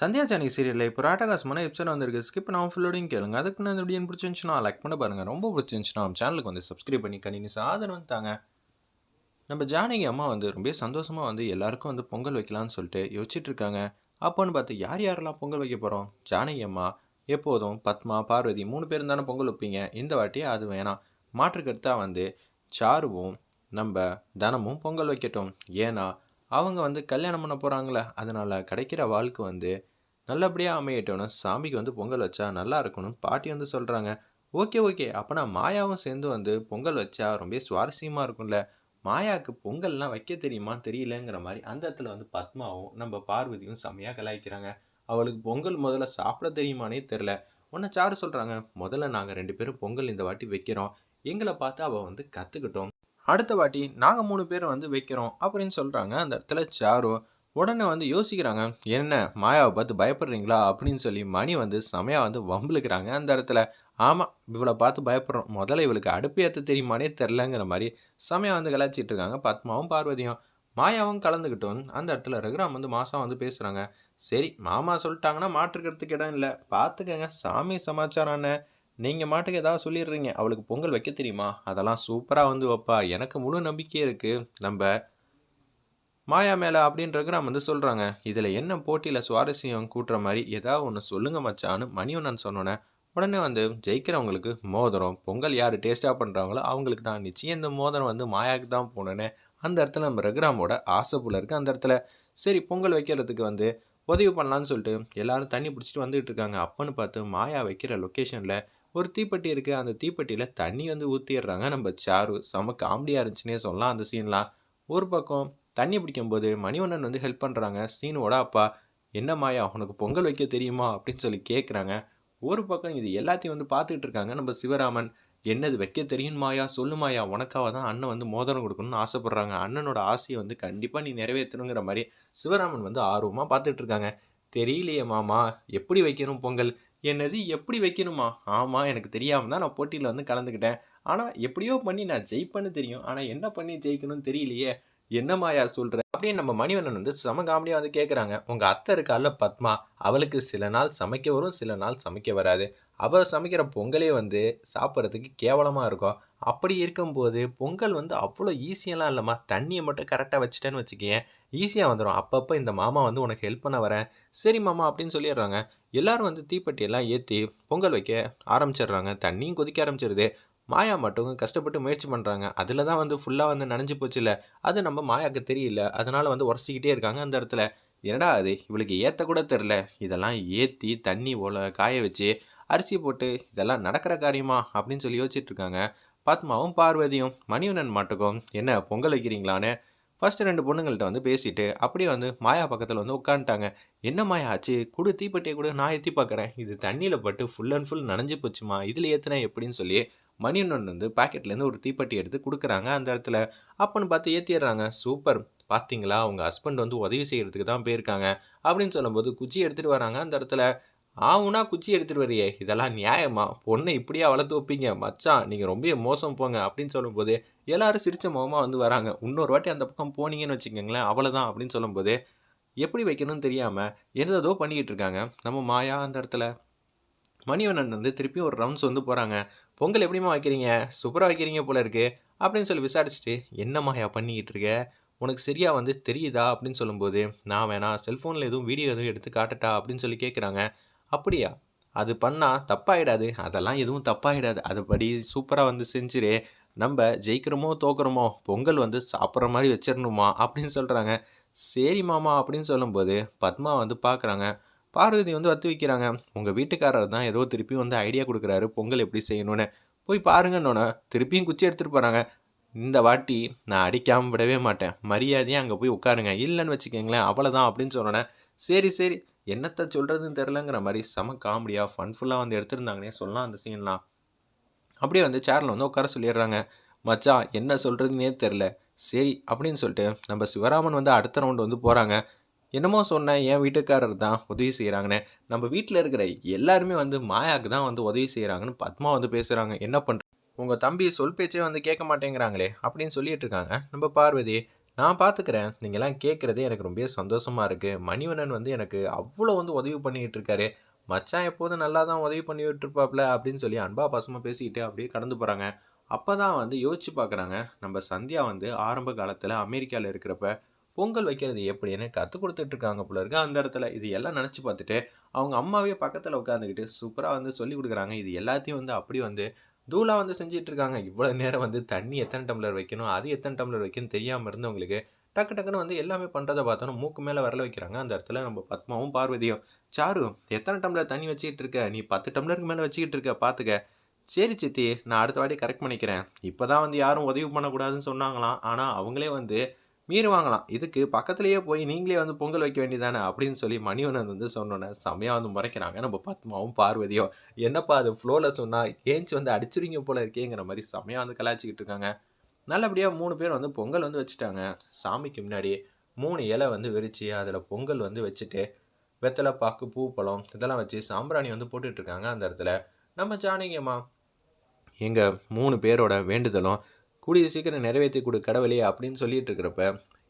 Sandhya Johnny சீரியலில் இப்போ ராட்டகாசமான episode வந்திருக்கு. ஸ்கிப் நான் ஃபுல்லோடையும் கேளுங்க. அதுக்கு நான் எப்படி பிடிச்சிருந்துச்சுன்னா லைக் பண்ண பாருங்கள் ரொம்ப பிடிச்சிருந்துச்சுன்னா நம்ம சேனலுக்கு வந்து சப்ஸ்கிரைப் பண்ணி கண்டினியூஸ் ஆதரவு வந்தாங்க நம்ம ஜானகி அம்மா வந்து ரொம்ப சந்தோஷமாக வந்து எல்லாருக்கும் வந்து பொங்கல் வைக்கலாம்னு சொல்லிட்டு யோசிச்சுட்டு இருக்காங்க. அப்போன்னு பார்த்து யார் யாரெல்லாம் பொங்கல் வைக்க போகிறோம் ஜானகி அம்மா எப்போதும் பத்மா பார்வதி மூணு பேரும் தானே பொங்கல் வைப்பீங்க. இந்த வாட்டி அது வேணாம். மாற்றுக்கருத்தாக வந்து சாருவும் நம்ம தனமும் பொங்கல் வைக்கட்டும். ஏன்னா அவங்க வந்து கல்யாணம் பண்ண போகிறாங்களே அதனால் கிடைக்கிற வாழ்க்கை வந்து நல்லபடியாக அமையட்டும்னு சாமிக்கு வந்து பொங்கல் வச்சா நல்லா இருக்கணும்னு பாட்டி வந்து சொல்கிறாங்க ஓகே ஓகே. அப்போனா மாயாவும் சேர்ந்து வந்து பொங்கல் வச்சா ரொம்ப சுவாரஸ்யமாக இருக்கும்ல. மாயாவுக்கு பொங்கல்லாம் வைக்க தெரியுமா? தெரியலங்கிற மாதிரி அந்த இடத்துல வந்து பத்மாவும் நம்ம பார்வதியும் செம்மையாக கலாய்க்கிறாங்க. அவளுக்கு பொங்கல் முதல்ல சாப்பிட தெரியுமானே தெரில உன்னை சாரு சொல்கிறாங்க முதல்ல நாங்கள் ரெண்டு பேரும் பொங்கல் இந்த வாட்டி வைக்கிறோம். எங்களை பார்த்து அவள் வந்து கற்றுக்கிட்டோம் அடுத்த வாட்டி நாங்கள் மூணு பேர் வந்து வைக்கிறோம். அப்படின்னு சொல்கிறாங்க அந்த இடத்துல சாரு உடனே வந்து யோசிக்கிறாங்க என்ன மாயாவை பார்த்து பயப்படுறீங்களா? அப்படின்னு சொல்லி மணி வந்து செமையாக வந்து வம்பிழுக்கிறாங்க. அந்த இடத்துல ஆமாம் இவளை பார்த்து பயப்படுறோம். முதல்ல இவளுக்கு அடுப்பு ஏற்ற தெரியுமானே தெரிலங்கிற மாதிரி செமையாக வந்து கலாச்சிட்டு இருக்காங்க பத்மாவும் பார்வதியும். மாயாவும் கலந்துக்கிட்டோம் அந்த இடத்துல ரகுராம் வந்து மாசம் வந்து பேசுகிறாங்க சரி மாமா சொல்லிட்டாங்கன்னா மாற்றுக்கிறதுக்கு இடம் இல்லை. பார்த்துக்கங்க சாமி சமாச்சாரம் நீங்கள் மாட்டுக்கு ஏதாவது சொல்லிடுறீங்க. அவளுக்கு பொங்கல் வைக்க தெரியுமா? அதெல்லாம் சூப்பராக வந்து வைப்பா. எனக்கு முழு நம்பிக்கை இருக்குது நம்ம மாயா மேலே அப்படின்ற வந்து சொல்கிறாங்க இதில் என்ன போட்டியில் சுவாரஸ்யம் கூட்டுற மாதிரி ஏதாவது ஒன்று சொல்லுங்க மச்சான்னு மணிவண்ணன் சொன்னோன்னே உடனே வந்து ஜெயிக்கிறவங்களுக்கு மோதிரம் பொங்கல் யார் டேஸ்ட்டாக பண்ணுறாங்களோ அவங்களுக்கு தான் நிச்சயம். இந்த மோதிரம் வந்து மாயாவுக்கு தான் போனோன்னே அந்த இடத்துல நம்ம ரகுராமோட ஆசை போல இருக்குது அந்த இடத்துல. சரி பொங்கல் வைக்கிறதுக்கு வந்து உதவி பண்ணலான்னு சொல்லிட்டு எல்லாரும் தண்ணி பிடிச்சிட்டு வந்துகிட்டு இருக்காங்க. அப்பன்னு பார்த்து மாயா வைக்கிற லொக்கேஷனில் ஒரு தீப்பெட்டி இருக்குது அந்த தீப்பெட்டியில் தண்ணி வந்து ஊற்றிடுறாங்க நம்ம சாரு செம காமெடியாக இருந்துச்சுன்னே சொல்லலாம் அந்த சீன்லாம் ஒரு பக்கம் தண்ணி பிடிக்கும்போது மணிவண்ணன் வந்து ஹெல்ப் பண்ணுறாங்க சீனுவோட அப்பா என்ன மாயா உனக்கு பொங்கல் வைக்க தெரியுமா? அப்படின்னு சொல்லி கேட்குறாங்க ஒரு பக்கம் இது எல்லாத்தையும் வந்து பார்த்துக்கிட்டு இருக்காங்க. நம்ம சிவராமன் என்னது வைக்க தெரியும் மாயா? சொல்லு மாயா உனக்காக தான் அண்ணன் வந்து மோதிரம் கொடுக்கணும்னு ஆசைப்பட்றாங்க. அண்ணனோட ஆசையை வந்து கண்டிப்பாக நீ நிறைவேற்றணுங்கிற மாதிரி சிவராமன் வந்து ஆர்வமாக பார்த்துட்டு இருக்காங்க. தெரியலையே மாமா எப்படி வைக்கணும் பொங்கல்? என்னது எப்படி வைக்கணுமா? ஆமாம் எனக்கு தெரியாமல் தான் நான் போட்டியில் வந்து கலந்துக்கிட்டேன். ஆனால் எப்படியோ பண்ணி நான் ஜெயிப்பேன்னு தெரியும். ஆனால் என்ன பண்ணி ஜெயிக்கணும்னு தெரியலையே. என்ன மாயா சொல்கிற அப்படின்னு நம்ம மணிவண்ணன் வந்து சம காமெடியாக வந்து கேட்குறாங்க உங்கள் அத்தை இருக்கால பத்மா. அவளுக்கு சில நாள் சமைக்க வரும் சில நாள் சமைக்க வராது. அவள் சமைக்கிற பொங்கலே வந்து சாப்பிட்றதுக்கு கேவலமாக இருக்கும். அப்படி இருக்கும்போது பொங்கல் வந்து அவ்வளோ ஈஸியெல்லாம் இல்லைம்மா. தண்ணியை மட்டும் கரெக்டாக வச்சுட்டேன்னு வச்சுக்கேன் ஈஸியாக வந்துடும் அப்பப்போ இந்த மாமா வந்து உனக்கு ஹெல்ப் பண்ண வரேன். சரி மாமா அப்படின்னு சொல்லிடுறாங்க. எல்லாரும் வந்து தீப்பெட்டியெல்லாம் ஏற்றி பொங்கல் வைக்க ஆரம்பிச்சிடுறாங்க. தண்ணியும் கொதிக்க ஆரம்பிச்சிருது. மாயா மட்டும் கஷ்டப்பட்டு முயற்சி பண்ணுறாங்க அதில் தான் வந்து ஃபுல்லாக வந்து நனைஞ்சு போச்சுல்ல. அது நம்ம மாயாவுக்கு தெரியல. அதனால் வந்து உரசிக்கிட்டே இருக்காங்க அந்த இடத்துல. என்னடா அது இவளுக்கு ஏற்ற கூட தெரில இதெல்லாம் ஏற்றி தண்ணி ஓல காய வச்சு அரிசி போட்டு இதெல்லாம் நடக்கிற காரியமா? அப்படின்னு சொல்லி யோசிச்சுட்டு இருக்காங்க. பத்மாவும் பார்வதியும் மணிவண்ணன் மாட்டுக்கும் என்ன பொங்கல் வைக்கிறீங்களான்னு? ஃபஸ்ட்டு ரெண்டு பொண்ணுங்கள்ட்ட வந்து பேசிட்டு அப்படியே வந்து மாயா பக்கத்தில் வந்து உட்காந்துட்டாங்க. என்ன மாயா ஆச்சு? கொடு தீப்பெட்டியை கூட நான் ஏற்றி பார்க்குறேன் இது தண்ணியில் பட்டு ஃபுல் அண்ட் ஃபுல் நனைஞ்சு போச்சுமா? இதில் ஏற்றுனேன் எப்படின்னு சொல்லி மணியண்ணன் வந்து பாக்கெட்லேருந்து ஒரு தீப்பெட்டி எடுத்து கொடுக்குறாங்க. அந்த இடத்துல அப்பன்னு பார்த்து ஏற்றிடுறாங்க சூப்பர். பார்த்தீங்களா அவங்க ஹஸ்பண்ட் வந்து உதவி செய்கிறதுக்கு தான் போயிருக்காங்க. அப்படின்னு சொல்லும்போது குச்சி எடுத்துகிட்டு வராங்க. அந்த இடத்துல ஆவுனா குச்சி எடுத்துகிட்டு வரையே. இதெல்லாம் நியாயமா? பொண்ணை இப்படியா வளர்த்து வைப்பீங்க? மச்சான் நீங்கள் ரொம்ப மோசம் போங்க. அப்படின்னு சொல்லும்போது எல்லாரும் சிரித்த முகமாக வந்து வராங்க. இன்னொரு வாட்டி அந்த பக்கம் போனீங்கன்னு வச்சுக்கோங்களேன் அவ்வளோதான் அப்படின்னு சொல்லும்போது எப்படி வைக்கணும்னு தெரியாமல் எதோ பண்ணிக்கிட்டு இருக்காங்க. நம்ம மாயா அந்த இடத்துல. மணிவண்ணன் வந்து திருப்பியும் ஒரு ரவுண்ட்ஸ் வந்து போகிறாங்க பொங்கல் எப்படிமா வைக்கிறீங்க? சூப்பராக வைக்கிறீங்க போல இருக்குது அப்படின்னு சொல்லி விசாரிச்சுட்டு என்னம்மாயா பண்ணிக்கிட்டு இருக்க? உனக்கு சரியாக வந்து தெரியுதா? அப்படின்னு சொல்லும்போது நான் வேணா செல்ஃபோனில் எதுவும் வீடியோ எதுவும் எடுத்து காட்டட்டா? அப்படின்னு சொல்லி கேட்குறாங்க அப்படியா? அது பண்ணால் தப்பாயிடாது. அதெல்லாம் எதுவும் தப்பாயிடாது. அதுபடி சூப்பராக வந்து செஞ்சிரு. நம்ம ஜெயிக்கிறோமோ தோக்குறோமோ பொங்கல் வந்து சாப்பிட்ற மாதிரி வச்சிடணுமா அப்படின்னு சொல்கிறாங்க சரி மாமா. அப்படின்னு சொல்லும்போது பத்மா வந்து பார்க்குறாங்க பார்வதி வந்து வத்து வைக்கிறாங்க. உங்கள் வீட்டுக்காரர் தான் ஏதோ திருப்பி வந்து ஐடியா கொடுக்குறாரு. பொங்கல் எப்படி செய்யணும்னு. போய் பாருங்கன்னொன்னே திருப்பியும் குச்சி எடுத்துகிட்டு போகிறாங்க இந்த வாட்டி நான் அடிக்காமல் விடவே மாட்டேன். மரியாதையாக அங்கே போய் உட்காருங்க. இல்லைன்னு வச்சுக்கோங்களேன் அவ்வளோதான் அப்படின்னு சொன்னோன்னே சரி சரி என்னத்தை சொல்கிறதுன்னு தெரிலங்கிற மாதிரி செம காமெடியாக ஃபன்ஃபுல்லாக வந்து எடுத்திருந்தாங்கன்னே சொல்லலாம் அந்த சீன்லாம் அப்படியே வந்து சேரில் வந்து உட்கார சொல்லிடுறாங்க. மச்சான் என்ன சொல்கிறதுனே தெரில சரி அப்படின்னு சொல்லிட்டு நம்ம சிவராமன் வந்து அடுத்த ரவுண்டு வந்து போகிறாங்க என்னமோ சொன்னேன் என் வீட்டுக்காரர் தான் உதவி செய்கிறாங்கன்னு நம்ம வீட்டில் இருக்கிற எல்லாருமே வந்து மாயாவுக்கு தான் வந்து உதவி செய்கிறாங்கன்னு பத்மா வந்து பேசுகிறாங்க என்ன பண்ணுற உங்கள் தம்பி சொல் பேச்சே வந்து கேட்க மாட்டேங்கிறாங்களே அப்படின்னு சொல்லிட்டு இருக்காங்க. நம்ம பார்வதி நான் பார்த்துக்கிறேன் நீங்கள்லாம் கேட்குறதே எனக்கு ரொம்ப சந்தோஷமாக இருக்குது மணிவண்ணன் வந்து எனக்கு அவ்வளோ வந்து உதவி பண்ணிக்கிட்டு இருக்காரு. மச்சான் எப்போதும் நல்லா தான் உதவி பண்ணிட்டு இருப்பாப்ல அப்படின்னு சொல்லி அன்பா பசமாக பேசிக்கிட்டு அப்படியே கடந்து போகிறாங்க அப்போ தான் வந்து யோசிச்சு பார்க்குறாங்க நம்ம சந்தியா வந்து ஆரம்ப காலத்தில் அமெரிக்காவில் இருக்கிறப்ப பொங்கல் வைக்கிறது எப்படின்னு கற்றுக் கொடுத்துட்டு இருக்காங்க போல இருக்கு. அந்த இடத்துல இது எல்லாம் நினச்சி பார்த்துட்டு அவங்க அம்மாவே பக்கத்தில் உட்காந்துக்கிட்டு சூப்பராக வந்து சொல்லி கொடுக்குறாங்க. இது எல்லாத்தையும் வந்து அப்படி வந்து தூளா வந்து செஞ்சுட்டு இருக்காங்க இவ்வளோ நேரம் வந்து தண்ணி எத்தனை டம்ளர் வைக்கணும் அது எத்தனை டம்ளர் வைக்கணும் தெரியாமல் இருந்தவங்களுக்கு டக்கு டக்குன்னு வந்து எல்லாமே பண்ணுறதை பார்த்தோன்னா மூக்கு மேலே வரல வைக்கிறாங்க. அந்த இடத்துல நம்ம பத்மாவும் பார்வதியும் சாரு எத்தனை டம்ளர் தண்ணி வச்சுக்கிட்டு இருக்க நீ பத்து டம்ளருக்கு மேலே வச்சுக்கிட்டு இருக்க பார்த்துக்க சரி சித்தி நான் அடுத்த வாட்டி கரெக்ட் பண்ணிக்கிறேன். இப்போ தான் வந்து யாரும் உதவி பண்ணக்கூடாதுன்னு சொன்னாங்களாம். ஆனால் அவங்களே வந்து மீறுவாங்களாம் இதுக்கு பக்கத்துலேயே போய் நீங்களே வந்து பொங்கல் வைக்க வேண்டியதானே அப்படின்னு சொல்லி மணிவண்ணன் வந்து சொன்னோன்னே செமையாக வந்து முறைக்கிறாங்க. நம்ம பத்மாவும் பார்வதியும் என்னப்பா அது ஃப்ளோவில் சொன்னால் ஏஞ்சி வந்து அடிச்சிருவீங்க போல இருக்கேங்கிற மாதிரி செமையாக வந்து கலாய்ச்சிக்கிட்டு இருக்காங்க. நல்லபடியாக மூணு பேர் வந்து பொங்கல் வந்து வச்சுட்டாங்க. சாமிக்கு முன்னாடி மூணு இலை வந்து விரித்து அதில் பொங்கல் வந்து வச்சுட்டு வெத்தலை பாக்கு பூ பழம் இதெல்லாம் வச்சு சாம்பிராணி வந்து போட்டுட்ருக்காங்க அந்த இடத்துல. நம்ம ஜானகியம்மா எங்கள் மூணு பேரோட வேண்டுதலும் கூடிய சீக்கிரம் நிறைவேற்றி கொடு கடவுளே அப்படின்னு சொல்லிட்டு இருக்கிறப்ப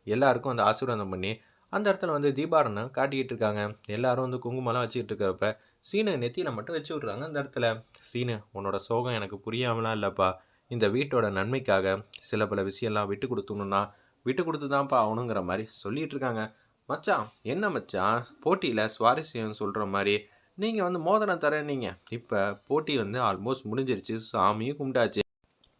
எல்லாருக்கும் அந்த ஆசீர்வாதம் பண்ணி அந்த இடத்துல வந்து தீபாரணம் காட்டிக்கிட்டு இருக்காங்க. எல்லாரும் வந்து குங்குமம்லாம் வச்சுக்கிட்டு இருக்கிறப்ப சீனு நெத்தியில் மட்டும் வச்சு விட்றாங்க அந்த இடத்துல. சீனு உன்னோட சோகம் எனக்கு புரியாமலாம் இல்லைப்பா. இந்த வீட்டோட நன்மைக்காக சில பல விஷயம்லாம் விட்டு கொடுத்துணுன்னா விட்டு கொடுத்து தான்ப்பா ஆகணுங்கிற மாதிரி சொல்லிகிட்டு இருக்காங்க. மச்சான் என்ன மச்சான்? போட்டியில் சுவாரஸ்யம் சொல்கிற மாதிரி நீங்கள் வந்து மோதிரம் தரேன்னீங்க. இப்போ போட்டி வந்து ஆல்மோஸ்ட் முடிஞ்சிருச்சு. சாமியும் கும்பிட்டாச்சு.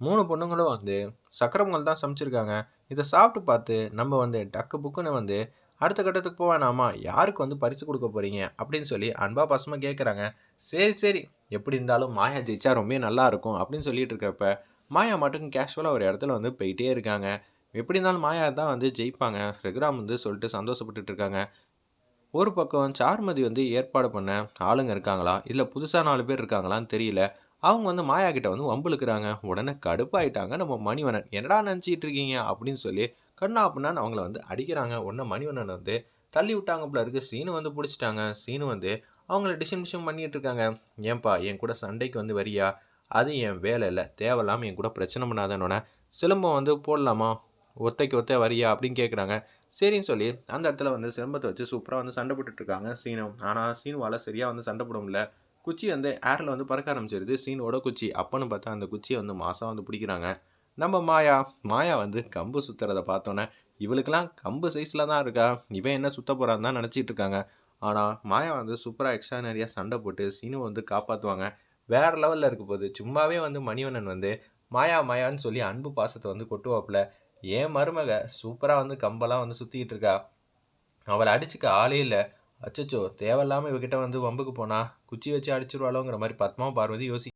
மூணு பொண்ணுங்களும் வந்து சக்கரை தான் சமைச்சிருக்காங்க. இதை சாப்பிட்டு பார்த்து நம்ம வந்து டக்கு புக்குன்னு வந்து அடுத்த கட்டத்துக்கு போவேனாமா யாருக்கு வந்து பரிசு கொடுக்க போகிறீங்க அப்படின்னு சொல்லி அன்பா பாசமாக கேட்குறாங்க சரி சரி. எப்படி இருந்தாலும் மாயா ஜெயிச்சா ரொம்ப நல்லா இருக்கும் அப்படின்னு சொல்லிட்டு இருக்கப்ப மாயா மட்டும் கேஷுவலாக ஒரு இடத்துல வந்து போயிட்டே இருக்காங்க. எப்படி இருந்தாலும் மாயா தான் வந்து ஜெயிப்பாங்க. ரெகுராம் வந்து சொல்லிட்டு சந்தோஷப்பட்டுட்டு இருக்காங்க. ஒரு பக்கம் சார்மதி வந்து ஏற்பாடு பண்ண ஆளுங்க இருக்காங்களா? இல்லை புதுசாக நாலு பேர் இருக்காங்களான்னு தெரியல. அவங்க வந்து மாயா கிட்ட வந்து வம்புழுக்கிறாங்க. உடனே கடுப்பாயிட்டாங்க. நம்ம மணிவண்ணன் என்னடா நினச்சிட்டு இருக்கீங்க? அப்படின்னு சொல்லி கண்ணா அப்படின்னு அவங்கள வந்து அடிக்கிறாங்க. உடனே மணிவண்ணன் வந்து தள்ளி விட்டாங்க போல இருக்கு. சீனு வந்து பிடிச்சிட்டாங்க. சீனு வந்து அவங்கள டிஷன் டிஷன் பண்ணிட்டு இருக்காங்க. ஏன்பா என் கூட சண்டைக்கு வந்து வரியா? அது என் வேலை இல்லை. தேவையில்லாமல் என் கூட பிரச்சனை பண்ணாதேன்னொன்னே சிலம்பம் வந்து போடலாமா? ஒத்தைக்கு ஒத்தை வரியா? அப்படின்னு கேட்குறாங்க சரின்னு சொல்லி அந்த இடத்துல வந்து சிலம்பத்தை வச்சு சூப்பராக வந்து சண்டை போட்டுட்ருக்காங்க இருக்காங்க ஆனால் சீனுவால் சரியாக வந்து சண்டை போட முடியல. குச்சி வந்து ஏரில் வந்து பறக்க ஆரம்பிச்சிருது. சீனோட குச்சி. அப்பன்னு பார்த்தா அந்த குச்சியை வந்து மாதம் வந்து பிடிக்கிறாங்க. நம்ம மாயா மாயா வந்து கம்பு சுற்றுறதை பார்த்தோன்னே இவளுக்கெல்லாம் கம்பு சைஸில் தான் இருக்கா? இவன் என்ன சுத்த போகிறான்னு தான் நினச்சிட்டு இருக்காங்க. ஆனால் மாயா வந்து சூப்பராக எக்ஸ்ட்ரானரியாக சண்டை போட்டு சீனு வந்து காப்பாற்றுவாங்க வேறு லெவலில் இருக்க போகுது சும்மாவே வந்து மணிவண்ணன் வந்து மாயா மாயான்னு சொல்லி அன்பு பாசத்தை வந்து கொட்டுவாப்புல. ஏன் மருமக? சூப்பராக வந்து கம்பெல்லாம் வந்து சுற்றிக்கிட்டு இருக்கா. அவளை அடிச்சுக்க ஆளே இல்லை. அச்சச்சோ தேவையில்லாமல் இவகிட்ட வந்து வம்புக்கு போனா குச்சி வச்சு அடிச்சிருவாளோங்கிற மாதிரி பத்மா பார்வதி யோசி